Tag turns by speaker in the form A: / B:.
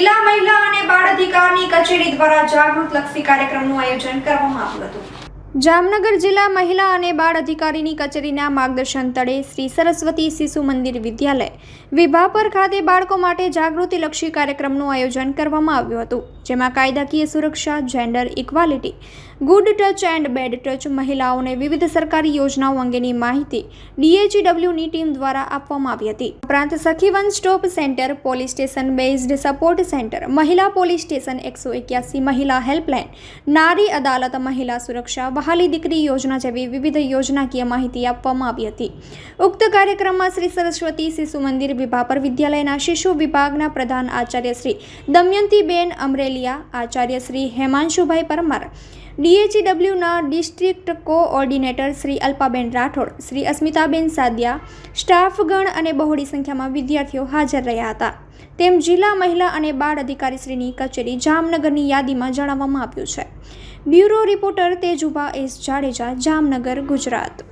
A: જિલ્લા મહિલા અને બાળ અધિકારની કચેરી દ્વારા જાગૃત લક્ષી કાર્યક્રમનું આયોજન કરવામાં આવ્યું હતું. જામનગર જિલ્લા મહિલા અને બાળ અધિકારીની કચેરીના માર્ગદર્શન તળે શ્રી સરસ્વતી શિશુ મંદિર વિદ્યાલય વિભાપર ખાતે બાળકો માટે જાગૃતિલક્ષી કાર્યક્રમનું આયોજન કરવામાં આવ્યું હતું, જેમાં કાયદાકીય સુરક્ષા gender equality good touch and bad touch મહિલાઓને વિવિધ સરકારી યોજનાઓ અંગેની માહિતી ડીએચડબલ્યુની ટીમ દ્વારા આપવામાં આવી હતી. ઉપરાંત Sakhi one stop centre, police station based support centre, મહિલા પોલીસ સ્ટેશન એકસો એક્યાસી મહિલા હેલ્પલાઇન, નારી અદાલત મહિલા સુરક્ષા વહાલી દીકરી યોજના જેવી વિવિધ યોજનાકીય માહિતી આપવામાં આવી હતી. ઉક્ત કાર્યક્રમમાં શ્રી સરસ્વતી શિશુ મંદિર વિભાપર વિદ્યાલયના શિશુ વિભાગના પ્રધાન આચાર્ય શ્રી દમયંતીબેન અમરેલિયા, આચાર્ય શ્રી હેમાંશુભાઈ પરમાર ડીએચડબલ્યુના ડિસ્ટ્રિક્ટ કોઓર્ડિનેટર શ્રી અલ્પાબેન રાઠોડ, શ્રી અસ્મિતાબેન સાદિયા, સ્ટાફગણ અને બહોળી સંખ્યામાં વિદ્યાર્થીઓ હાજર રહ્યા હતા. તેમ જિલ્લા મહિલા અને બાળ અધિકારીશ્રીની કચેરી જામનગરની યાદીમાં જણાવવામાં આવ્યું છે. Bureau reporter Tejuba S Jadeja, Jamnagar, Gujarat.